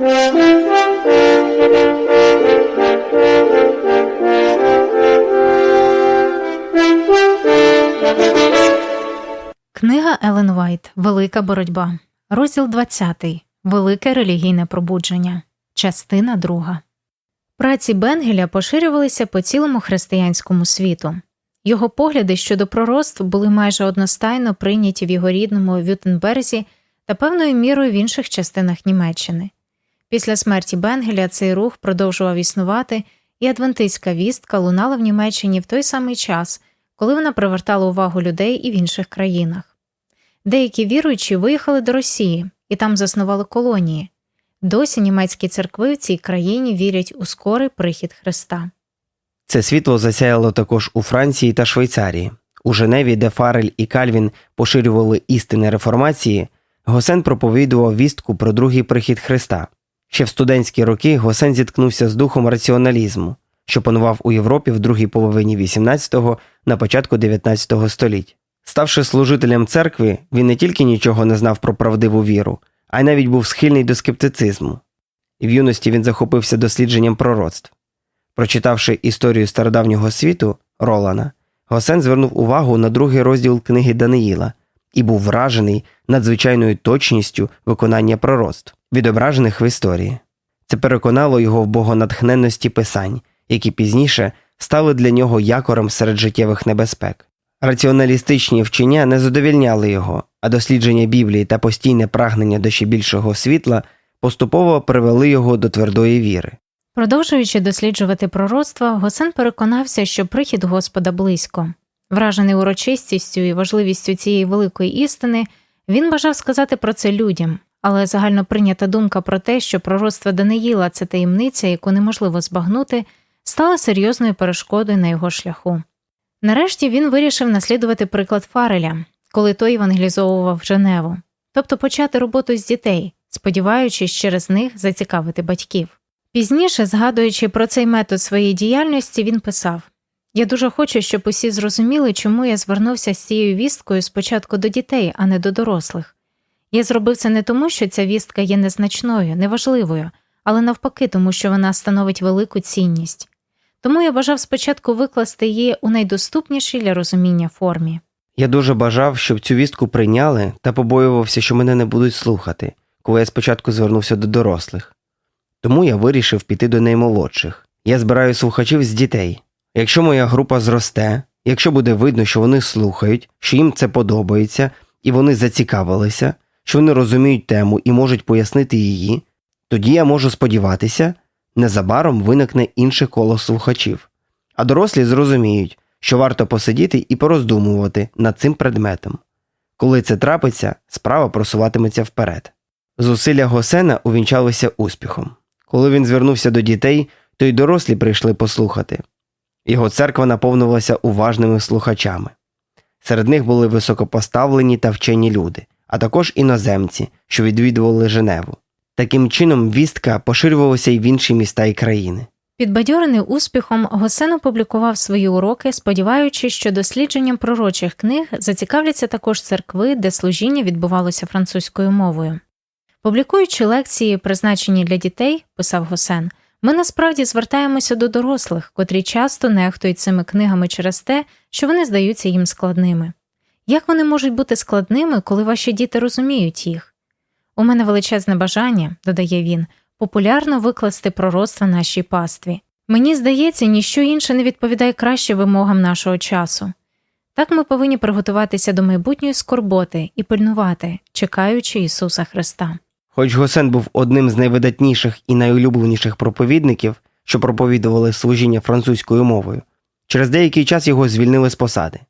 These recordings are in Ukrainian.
Книга Елен Вайт Велика боротьба. Розділ 20. Велике релігійне пробудження. Частина 2. Праці Бенгеля поширювалися по цілому християнському світу. Його погляди щодо пророцтв були майже одностайно прийняті в його рідному Вютенберзі та певною мірою в інших частинах Німеччини. Після смерті Бенгеля цей рух продовжував існувати, і адвентистська вістка лунала в Німеччині в той самий час, коли вона привертала увагу людей і в інших країнах. Деякі віруючі виїхали до Росії і там заснували колонії. Досі німецькі церкви в цій країні вірять у скорий прихід Христа. Це світло засяяло також у Франції та Швейцарії. У Женеві, де Фарель і Кальвін поширювали істини реформації, Госен проповідував вістку про другий прихід Христа. Ще в студентські роки Госен зіткнувся з духом раціоналізму, що панував у Європі в другій половині 18-го на початку 19-го століть. Ставши служителем церкви, він не тільки нічого не знав про правдиву віру, а й навіть був схильний до скептицизму. В юності він захопився дослідженням пророцтв. Прочитавши історію стародавнього світу Ролана, Госен звернув увагу на другий розділ книги Даниїла і був вражений надзвичайною точністю виконання пророцтв, відображених в історії. Це переконало його в богонатхненності писань, які пізніше стали для нього якорем серед життєвих небезпек. Раціоналістичні вчення не задовільняли його, а дослідження Біблії та постійне прагнення до ще більшого світла поступово привели його до твердої віри. Продовжуючи досліджувати пророцтва, Госен переконався, що прихід Господа близько. Вражений урочистістю і важливістю цієї великої істини, він бажав сказати про це людям, але загально прийнята думка про те, що пророцтво Даниїла це таємниця, яку неможливо збагнути, стала серйозною перешкодою на його шляху. Нарешті він вирішив наслідувати приклад Фареля, коли той евангелізовував Женеву, тобто почати роботу з дітей, сподіваючись через них зацікавити батьків. Пізніше, згадуючи про цей метод своєї діяльності, він писав Я дуже хочу, щоб усі зрозуміли, чому я звернувся з цією вісткою спочатку до дітей, а не до дорослих. Я зробив це не тому, що ця вістка є незначною, неважливою, але навпаки, тому що вона становить велику цінність. Тому я бажав спочатку викласти її у найдоступнішій для розуміння формі. Я дуже бажав, щоб цю вістку прийняли та побоювався, що мене не будуть слухати, коли я спочатку звернувся до дорослих. Тому я вирішив піти до наймолодших. Я збираю слухачів з дітей. Якщо моя група зросте, якщо буде видно, що вони слухають, що їм це подобається, і вони зацікавилися, що вони розуміють тему і можуть пояснити її, тоді я можу сподіватися, незабаром виникне інше коло слухачів. А дорослі зрозуміють, що варто посидіти і пороздумувати над цим предметом. Коли це трапиться, справа просуватиметься вперед. Зусилля Госена увінчалися успіхом. Коли він звернувся до дітей, то й дорослі прийшли послухати. Його церква наповнилася уважними слухачами. Серед них були високопоставлені та вчені люди, а також іноземці, що відвідували Женеву. Таким чином, вістка поширювалася й в інші міста і країни. Підбадьорений успіхом, Госен опублікував свої уроки, сподіваючись, що дослідженням пророчих книг зацікавляться також церкви, де служіння відбувалося французькою мовою. Публікуючи лекції, призначені для дітей, писав Госен, ми насправді звертаємося до дорослих, котрі часто нехтують цими книгами через те, що вони здаються їм складними. Як вони можуть бути складними, коли ваші діти розуміють їх? У мене величезне бажання, додає він, популярно викласти пророцтва нашій пастві. Мені здається, ніщо інше не відповідає краще вимогам нашого часу. Так ми повинні приготуватися до майбутньої скорботи і пильнувати, чекаючи Ісуса Христа. Хоч Госен був одним з найвидатніших і найулюбленіших проповідників, що проповідували служіння французькою мовою, через деякий час його звільнили з посади.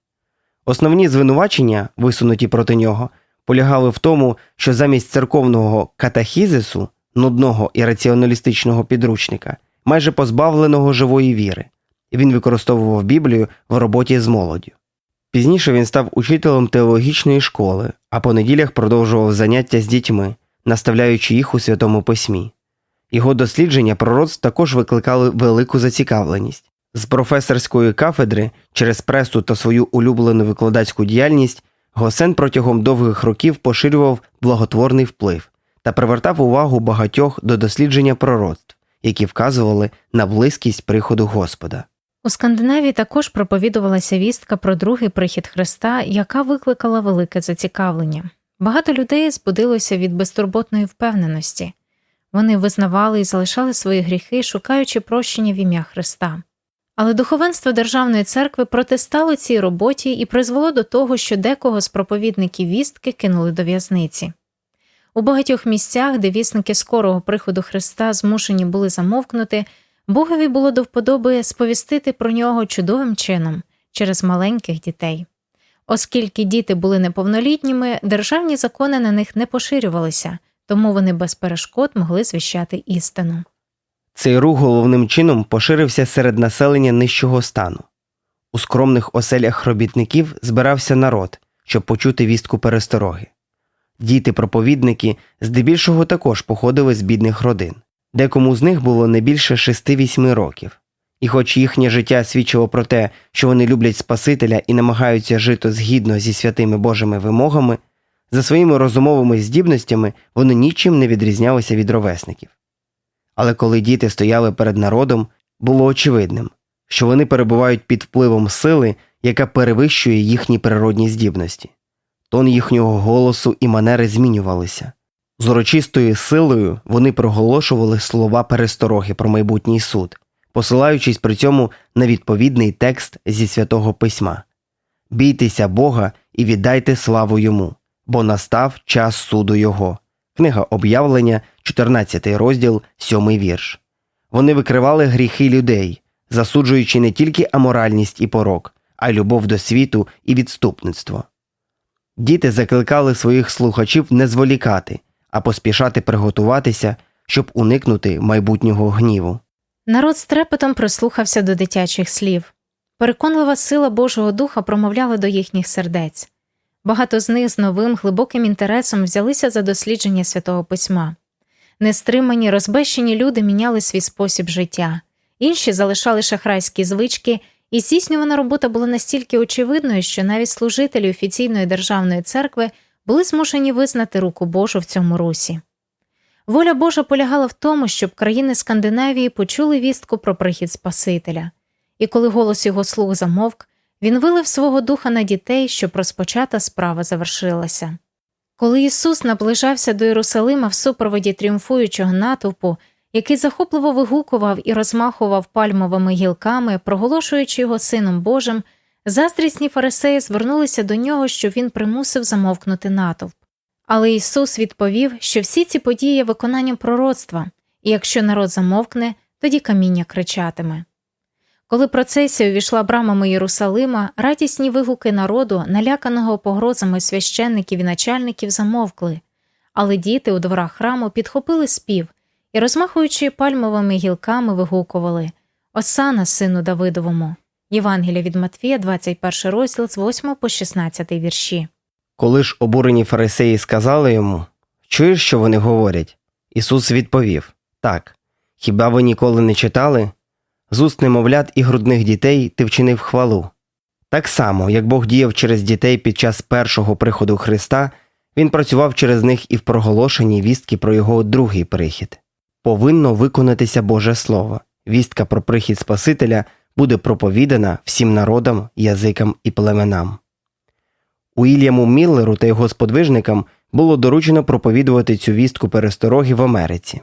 Основні звинувачення, висунуті проти нього, полягали в тому, що замість церковного катахізису, нудного і раціоналістичного підручника, майже позбавленого живої віри, він використовував Біблію в роботі з молоддю. Пізніше він став учителем теологічної школи, а по неділях продовжував заняття з дітьми, наставляючи їх у святому письмі. Його дослідження пророцтв також викликали велику зацікавленість. З професорської кафедри через пресу та свою улюблену викладацьку діяльність Госен протягом довгих років поширював благотворний вплив та привертав увагу багатьох до дослідження пророцтв, які вказували на близькість приходу Господа. У Скандинавії також проповідувалася вістка про другий прихід Христа, яка викликала велике зацікавлення. Багато людей збудилося від безтурботної впевненості. Вони визнавали і залишали свої гріхи, шукаючи прощення в ім'я Христа. Але духовенство Державної церкви протистало цій роботі і призвело до того, що декого з проповідників вістки кинули до в'язниці. У багатьох місцях, де вісники скорого приходу Христа змушені були замовкнути, Богові було до вподоби сповістити про нього чудовим чином через маленьких дітей. Оскільки діти були неповнолітніми, державні закони на них не поширювалися, тому вони без перешкод могли звіщати істину. Цей рух головним чином поширився серед населення нижчого стану. У скромних оселях робітників збирався народ, щоб почути вістку перестороги. Діти-проповідники здебільшого також походили з бідних родин. Декому з них було не більше 6-8 років. І хоч їхнє життя свідчило про те, що вони люблять Спасителя і намагаються жити згідно зі святими Божими вимогами, за своїми розумовими здібностями вони нічим не відрізнялися від ровесників. Але коли діти стояли перед народом, було очевидним, що вони перебувають під впливом сили, яка перевищує їхні природні здібності. Тон їхнього голосу і манери змінювалися. З урочистою силою вони проголошували слова перестороги про майбутній суд, посилаючись при цьому на відповідний текст зі святого письма Бійтеся Бога і віддайте славу йому, бо настав час суду Його. Книга об'явлення, 14 розділ, 7 вірш. Вони викривали гріхи людей, засуджуючи не тільки аморальність і порок, а й любов до світу і відступництво. Діти закликали своїх слухачів не зволікати, а поспішати приготуватися, щоб уникнути майбутнього гніву. Народ з трепетом прислухався до дитячих слів. Переконлива сила Божого Духа промовляла до їхніх сердець. Багато з них з новим глибоким інтересом взялися за дослідження святого письма. Нестримані, розбещені люди міняли свій спосіб життя, інші залишали шахрайські звички, і здійснювана робота була настільки очевидною, що навіть служителі офіційної державної церкви були змушені визнати руку Божу в цьому русі. Воля Божа полягала в тому, щоб країни Скандинавії почули вістку про прихід Спасителя, і коли голос його слуг замовк, він вилив свого духа на дітей, щоб розпочата справа завершилася. Коли Ісус наближався до Єрусалима в супроводі тріумфуючого натовпу, який захопливо вигукував і розмахував пальмовими гілками, проголошуючи його Сином Божим, заздрісні фарисеї звернулися до нього, щоб він примусив замовкнути натовп. Але Ісус відповів, що всі ці події є виконанням пророцтва, і якщо народ замовкне, тоді каміння кричатиме. Коли процесія увійшла брамами Єрусалима, радісні вигуки народу, наляканого погрозами священників і начальників, замовкли, але діти у дворах храму підхопили спів і, розмахуючи пальмовими гілками, вигукували Осана, сину Давидовому. Євангелія від Матфія, 21 розділ з 8 по 16 вірші. Коли ж обурені фарисеї сказали йому Чуєш, що вони говорять? Ісус відповів Так, хіба ви ніколи не читали? З уст немовлят і грудних дітей ти вчинив хвалу. Так само, як Бог діяв через дітей під час першого приходу Христа, Він працював через них і в проголошенні вістки про його другий прихід. Повинно виконатися Боже Слово. Вістка про прихід Спасителя буде проповідана всім народам, язикам і племенам. Уільяму Міллеру та його сподвижникам було доручено проповідувати цю вістку перестороги в Америці.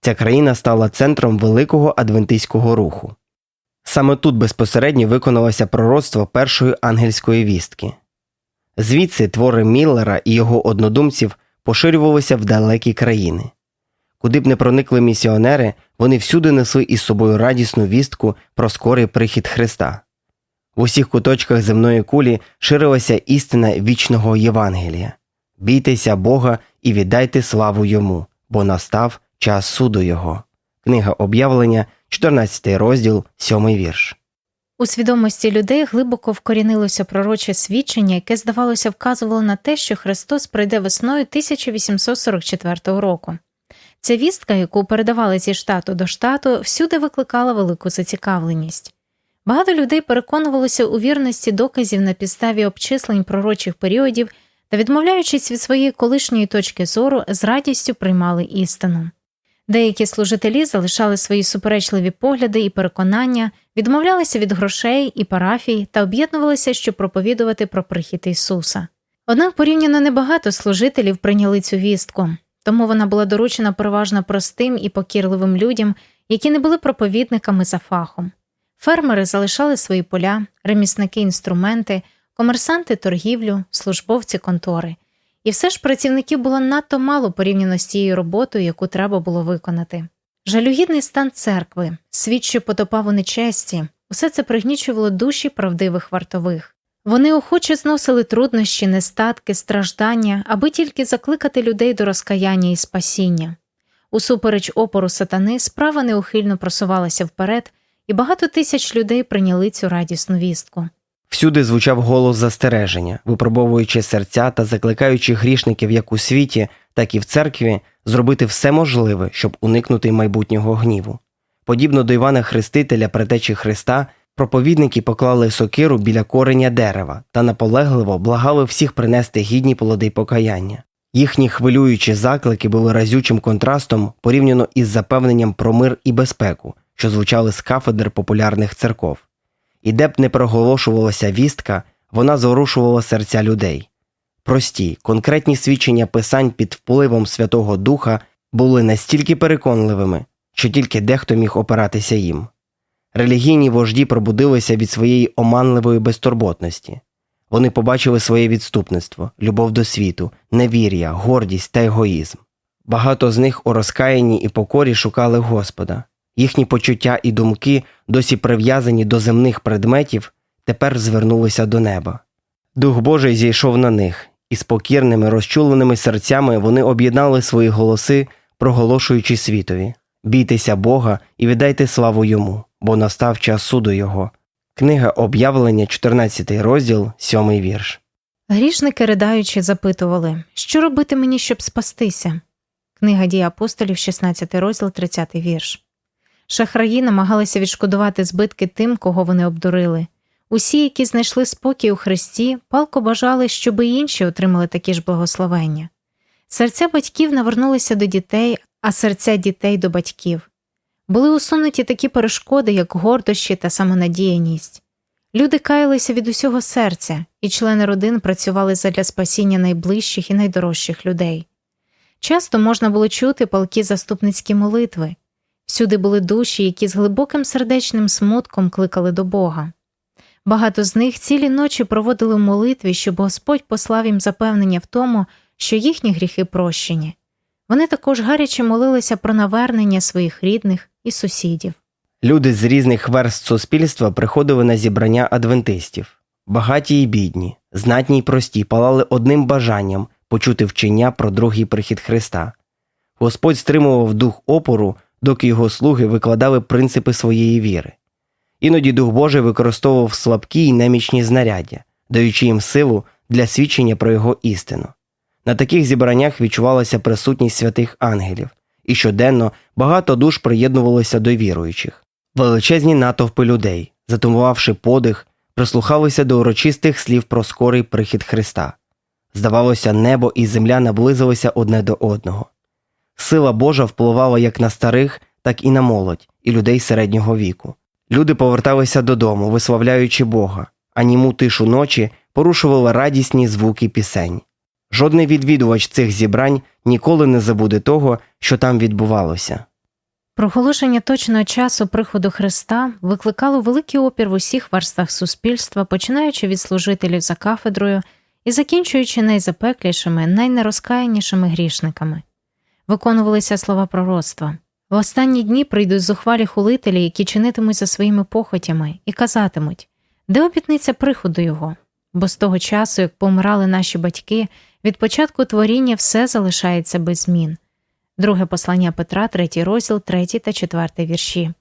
Ця країна стала центром великого адвентистського руху. Саме тут безпосередньо виконалося пророцтво першої ангельської вістки. Звідси твори Міллера і його однодумців поширювалися в далекі країни. Куди б не проникли місіонери, вони всюди несли із собою радісну вістку про скорий прихід Христа. В усіх куточках земної кулі ширилася істина вічного Євангелія Бійтеся Бога і віддайте славу йому, бо настав час суду Його. Книга об'явлення, 14 розділ, 7 вірш. У свідомості людей глибоко вкорінилося пророче свідчення, яке, здавалося, вказувало на те, що Христос прийде весною 1844 року. Ця вістка, яку передавали зі штату до штату, всюди викликала велику зацікавленість. Багато людей переконувалося у вірності доказів на підставі обчислень пророчих періодів, та, відмовляючись від своєї колишньої точки зору, з радістю приймали істину. Деякі служителі залишали свої суперечливі погляди і переконання, відмовлялися від грошей і парафій та об'єднувалися, щоб проповідувати про прихід Ісуса. Однак порівняно небагато служителів прийняли цю вістку, тому вона була доручена переважно простим і покірливим людям, які не були проповідниками за фахом. Фермери залишали свої поля, ремісники інструменти, комерсанти торгівлю, службовці контори. І все ж працівників було надто мало порівняно з тією роботою, яку треба було виконати. Жалюгідний стан церкви, світ, що потопав у нечесті, усе це пригнічувало душі правдивих вартових. Вони охоче зносили труднощі, нестатки, страждання, аби тільки закликати людей до розкаяння і спасіння. Усупереч опору сатани, справа неухильно просувалася вперед, і багато тисяч людей прийняли цю радісну вістку. Всюди звучав голос застереження, випробовуючи серця та закликаючи грішників як у світі, так і в церкві зробити все можливе, щоб уникнути майбутнього гніву. Подібно до Івана Хрестителя, предтечі Христа, проповідники поклали сокиру біля кореня дерева та наполегливо благали всіх принести гідні плоди покаяння. Їхні хвилюючі заклики були разючим контрастом порівняно із запевненням про мир і безпеку, що звучали з кафедр популярних церков. І де б не проголошувалася вістка, вона зворушувала серця людей. Прості, конкретні свідчення писань під впливом Святого Духа були настільки переконливими, що тільки дехто міг опиратися їм. Релігійні вожді пробудилися від своєї оманливої безтурботності. Вони побачили своє відступництво, любов до світу, невір'я, гордість та егоїзм. Багато з них у розкаянні і покорі шукали Господа. Їхні почуття і думки, досі прив'язані до земних предметів, тепер звернулися до неба. Дух Божий зійшов на них, і з покірними, розчуленими серцями вони об'єднали свої голоси, проголошуючи світові Бійтеся Бога і віддайте славу йому, бо настав час суду Його. Книга об'явлення, 14 розділ, 7 вірш. Грішники, ридаючи, запитували, що робити мені, щоб спастися. Книга дій апостолів, 16 розділ, 30 вірш. Шахраї намагалися відшкодувати збитки тим, кого вони обдурили. Усі, які знайшли спокій у Христі, палко бажали, щоб і інші отримали такі ж благословення. Серця батьків навернулися до дітей, а серця дітей до батьків. Були усунуті такі перешкоди, як гордощі та самонадіяність. Люди каялися від усього серця, і члени родин працювали задля спасіння найближчих і найдорожчих людей. Часто можна було чути палкі заступницькі молитви. Всюди були душі, які з глибоким сердечним смутком кликали до Бога. Багато з них цілі ночі проводили молитві, щоб Господь послав їм запевнення в тому, що їхні гріхи прощені. Вони також гаряче молилися про навернення своїх рідних і сусідів. Люди з різних верст суспільства приходили на зібрання адвентистів. Багаті й бідні, знатні й прості палали одним бажанням почути вчення про другий прихід Христа. Господь стримував дух опору, доки його слуги викладали принципи своєї віри. Іноді Дух Божий використовував слабкі й немічні знаряддя, даючи їм силу для свідчення про його істину. На таких зібраннях відчувалася присутність святих ангелів, і щоденно багато душ приєднувалося до віруючих. Величезні натовпи людей, затумувавши подих, прислухалися до урочистих слів про скорий прихід Христа. Здавалося, небо і земля наблизилися одне до одного. Сила Божа впливала як на старих, так і на молодь, і людей середнього віку. Люди поверталися додому, виславляючи Бога, а німу тишу ночі порушували радісні звуки пісень. Жодний відвідувач цих зібрань ніколи не забуде того, що там відбувалося. Проголошення точного часу приходу Христа викликало великий опір в усіх верствах суспільства, починаючи від служителів за кафедрою і закінчуючи найзапеклішими, найнерозкаянішими грішниками. Виконувалися слова пророцтва. В останні дні прийдуть зухвалі хулителі, які чинитимуть за своїми похотями, і казатимуть де обітниця приходу його? Бо з того часу, як помирали наші батьки, від початку творіння все залишається без змін. Друге послання Петра, третій розділ, третій та четвертий вірші.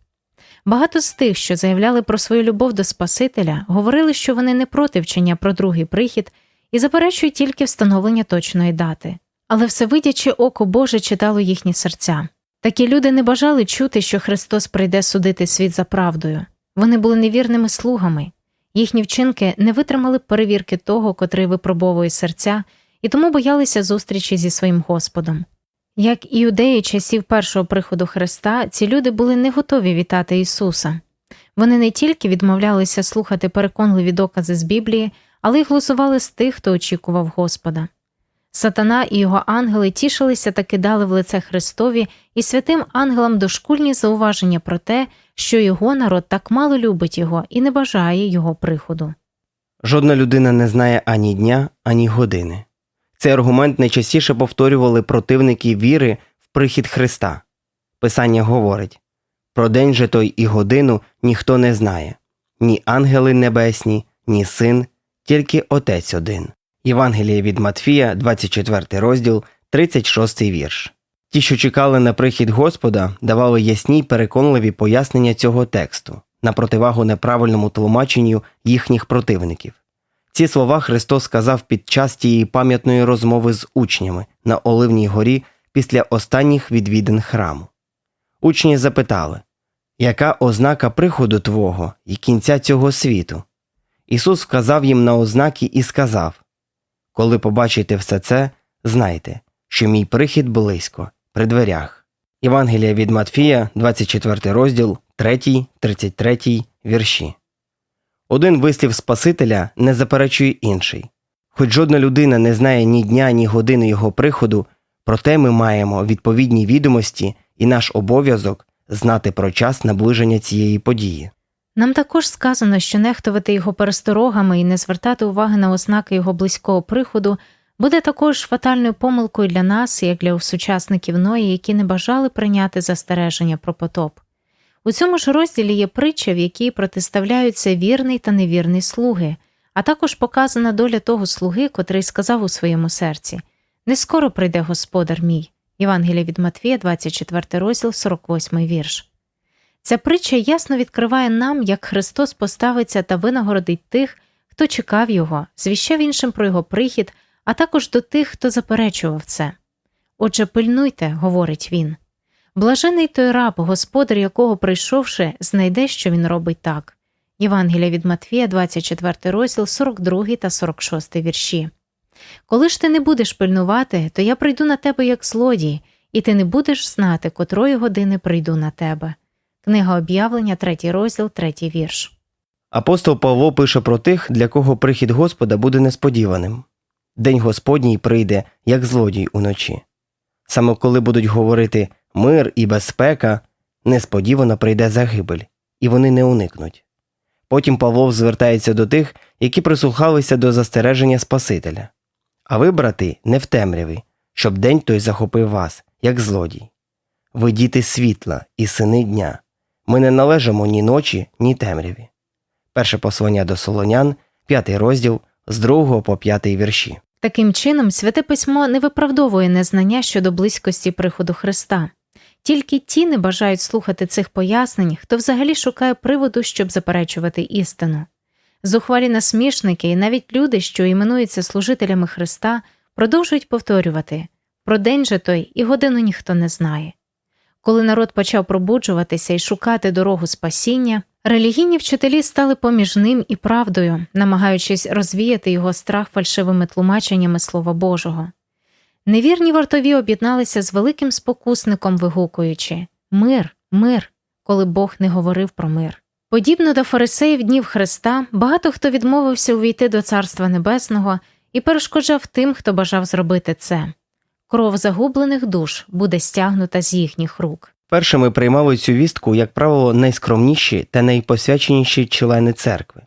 Багато з тих, що заявляли про свою любов до Спасителя, говорили, що вони не проти вчення про другий прихід і заперечують тільки встановлення точної дати. Але всевидяче око Боже читало їхні серця. Такі люди не бажали чути, що Христос прийде судити світ за правдою. Вони були невірними слугами, їхні вчинки не витримали перевірки того, котрий випробовує серця, і тому боялися зустрічі зі своїм Господом. Як і юдеї часів першого приходу Христа, ці люди були не готові вітати Ісуса. Вони не тільки відмовлялися слухати переконливі докази з Біблії, але й глузували з тих, хто очікував Господа. Сатана і його ангели тішилися та кидали в лице Христові і святим ангелам дошкульні зауваження про те, що його народ так мало любить його і не бажає його приходу. Жодна людина не знає ані дня, ані години. Цей аргумент найчастіше повторювали противники віри в прихід Христа. Писання говорить про день же той і годину ніхто не знає ні ангели небесні, ні син, тільки Отець один. Євангеліє від Матфія, 24 розділ, 36 вірш. Ті, що чекали на прихід Господа, давали ясні й переконливі пояснення цього тексту на противагу неправильному тлумаченню їхніх противників. Ці слова Христос сказав під час тієї пам'ятної розмови з учнями на Оливній горі після останніх відвідин храму. Учні запитали, яка ознака приходу Твого і кінця цього світу? Ісус вказав їм на ознаки і сказав Коли побачите все це, знайте, що мій прихід близько, при дверях. Євангелія від Матфія, 24 розділ, 3, 33 вірші. Один вислів Спасителя не заперечує інший. Хоч жодна людина не знає ні дня, ні години його приходу, проте ми маємо відповідні відомості і наш обов'язок знати про час наближення цієї події. Нам також сказано, що нехтувати його пересторогами і не звертати уваги на ознаки його близького приходу буде також фатальною помилкою для нас, як для сучасників Ної, які не бажали прийняти застереження про потоп. У цьому ж розділі є притча, в якій протиставляються вірний та невірний слуги, а також показана доля того слуги, котрий сказав у своєму серці Не скоро прийде господар мій. Євангелія від Матвія, 24 розділ, 48 вірш. Ця притча ясно відкриває нам, як Христос поставиться та винагородить тих, хто чекав його, звіщав іншим про його прихід, а також до тих, хто заперечував це. Отже, пильнуйте, говорить він. Блажений той раб, господар якого, прийшовши, знайде, що він робить так. Євангелія від Матфія, 24 розділ, 42 та 46 вірші. Коли ж ти не будеш пильнувати, то я прийду на тебе як злодій, і ти не будеш знати, котрої години прийду на тебе. Книга об'явлення, 3 розділ, 3 вірш. Апостол Павло пише про тих, для кого прихід Господа буде несподіваним. День Господній прийде, як злодій уночі. Саме коли будуть говорити мир і безпека, несподівано прийде загибель, і вони не уникнуть. Потім Павло звертається до тих, які прислухалися до застереження Спасителя. А ви, брати, не в темряві, щоб день той захопив вас, як злодій. Ви діти світла і сини дня. Ми не належимо ні ночі, ні темряві. Перше послання до Солонян, п'ятий розділ, з 2 по 5 вірші. Таким чином, святе письмо не виправдовує незнання щодо близькості приходу Христа. Тільки ті не бажають слухати цих пояснень, хто взагалі шукає приводу, щоб заперечувати істину. Зухвалі насмішники і навіть люди, що іменуються служителями Христа, продовжують повторювати про день же той і годину ніхто не знає. Коли народ почав пробуджуватися і шукати дорогу спасіння, релігійні вчителі стали поміж ним і правдою, намагаючись розвіяти його страх фальшивими тлумаченнями Слова Божого. Невірні вартові об'єдналися з великим спокусником, вигукуючи Мир, мир, коли Бог не говорив про мир. Подібно до фарисеїв днів Христа, багато хто відмовився увійти до Царства Небесного і перешкоджав тим, хто бажав зробити це. Кров загублених душ буде стягнута з їхніх рук. Першими приймали цю вістку, як правило, найскромніші та найпосвяченіші члени церкви.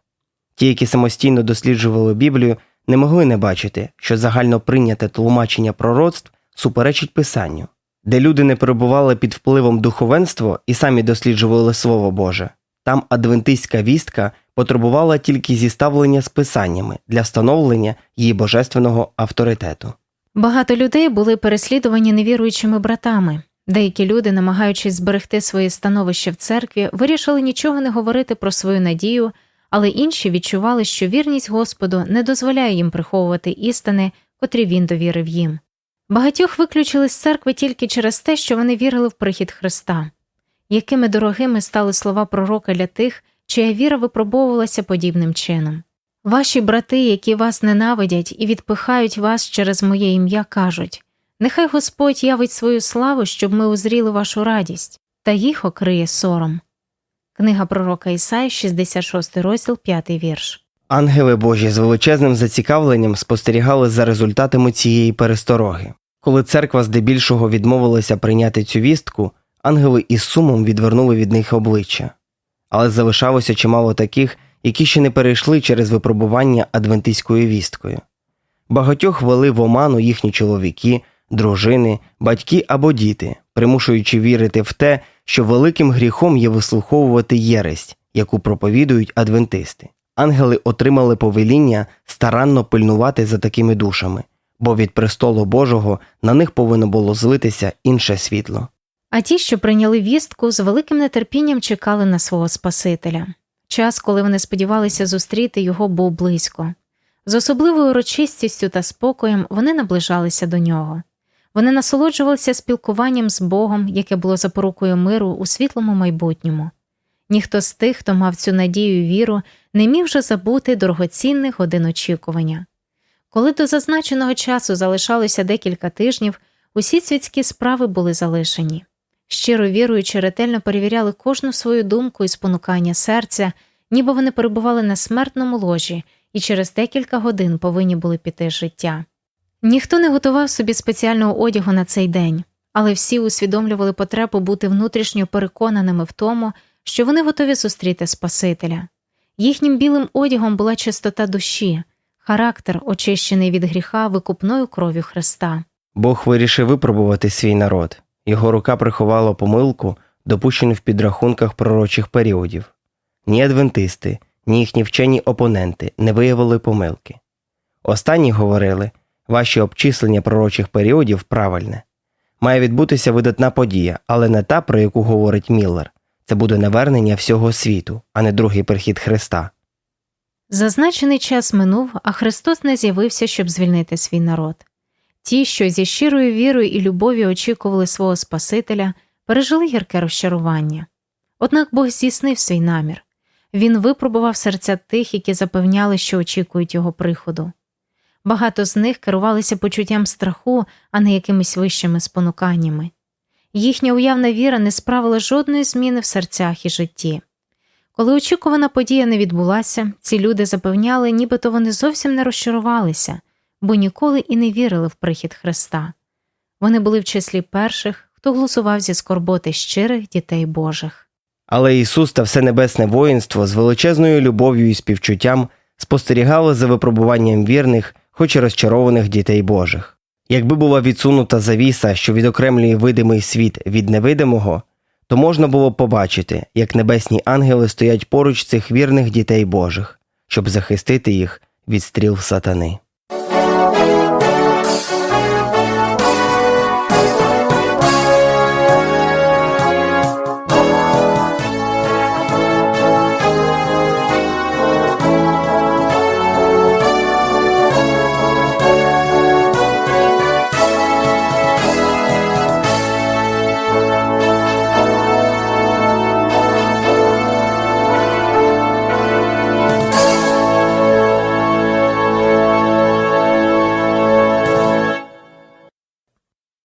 Ті, які самостійно досліджували Біблію, не могли не бачити, що загально прийняте тлумачення пророцтв суперечить Писанню, де люди не перебували під впливом духовенства і самі досліджували Слово Боже. Там адвентистська вістка потребувала тільки зіставлення з писаннями для встановлення її божественного авторитету. Багато людей були переслідувані невіруючими братами. Деякі люди, намагаючись зберегти своє становище в церкві, вирішили нічого не говорити про свою надію, але інші відчували, що вірність Господу не дозволяє їм приховувати істини, котрі він довірив їм. Багатьох виключили з церкви тільки через те, що вони вірили в прихід Христа. Якими дорогими стали слова пророка для тих, чия віра випробовувалася подібним чином. Ваші брати, які вас ненавидять і відпихають вас через моє ім'я, кажуть Нехай Господь явить свою славу, щоб ми узріли вашу радість, та їх окриє сором. Книга пророка Ісаї, 66 розділ, 5 вірш. Ангели Божі з величезним зацікавленням спостерігали за результатами цієї перестороги. Коли церква здебільшого відмовилася прийняти цю вістку, ангели із сумом відвернули від них обличчя. Але залишалося чимало таких, які ще не перейшли через випробування адвентистською вісткою. Багатьох вели в оману їхні чоловіки, дружини, батьки або діти, примушуючи вірити в те, що великим гріхом є вислуховувати єресть, яку проповідують адвентисти. Ангели отримали повеління старанно пильнувати за такими душами, бо від престолу Божого на них повинно було злитися інше світло. А ті, що прийняли вістку, з великим нетерпінням чекали на свого Спасителя. Час, коли вони сподівалися зустріти його, був близько. З особливою урочистістю та спокоєм вони наближалися до нього. Вони насолоджувалися спілкуванням з Богом, яке було запорукою миру у світлому майбутньому. Ніхто з тих, хто мав цю надію і віру, не міг вже забути дорогоцінних годин очікування. Коли до зазначеного часу залишалося декілька тижнів, усі світські справи були залишені. Щиро віруючи, ретельно перевіряли кожну свою думку і спонукання серця, ніби вони перебували на смертному ложі і через декілька годин повинні були піти з життя. Ніхто не готував собі спеціального одягу на цей день, але всі усвідомлювали потребу бути внутрішньо переконаними в тому, що вони готові зустріти Спасителя. Їхнім білим одягом була чистота душі, характер, очищений від гріха викупною кров'ю Христа. Бог вирішив випробувати свій народ. Його рука приховала помилку, допущену в підрахунках пророчих періодів. Ні адвентисти, ні їхні вчені опоненти не виявили помилки. Останні говорили, ваші обчислення пророчих періодів правильне. Має відбутися видатна подія, але не та, про яку говорить Міллер. Це буде навернення всього світу, а не другий прихід Христа. Зазначений час минув, а Христос не з'явився, щоб звільнити свій народ. Ті, що зі щирою вірою і любов'ю очікували свого Спасителя, пережили гірке розчарування. Однак Бог здійснив свій намір він випробував серця тих, які запевняли, що очікують його приходу. Багато з них керувалися почуттям страху, а не якимись вищими спонуканнями. Їхня уявна віра не справила жодної зміни в серцях і житті. Коли очікувана подія не відбулася, ці люди запевняли, нібито вони зовсім не розчарувалися, бо ніколи і не вірили в прихід Христа. Вони були в числі перших, хто голосував зі скорботи щирих дітей Божих. Але Ісус та все небесне воїнство з величезною любов'ю і співчуттям спостерігали за випробуванням вірних, хоч і розчарованих дітей Божих. Якби була відсунута завіса, що відокремлює видимий світ від невидимого, то можна було побачити, як небесні ангели стоять поруч цих вірних дітей Божих, щоб захистити їх від стріл сатани.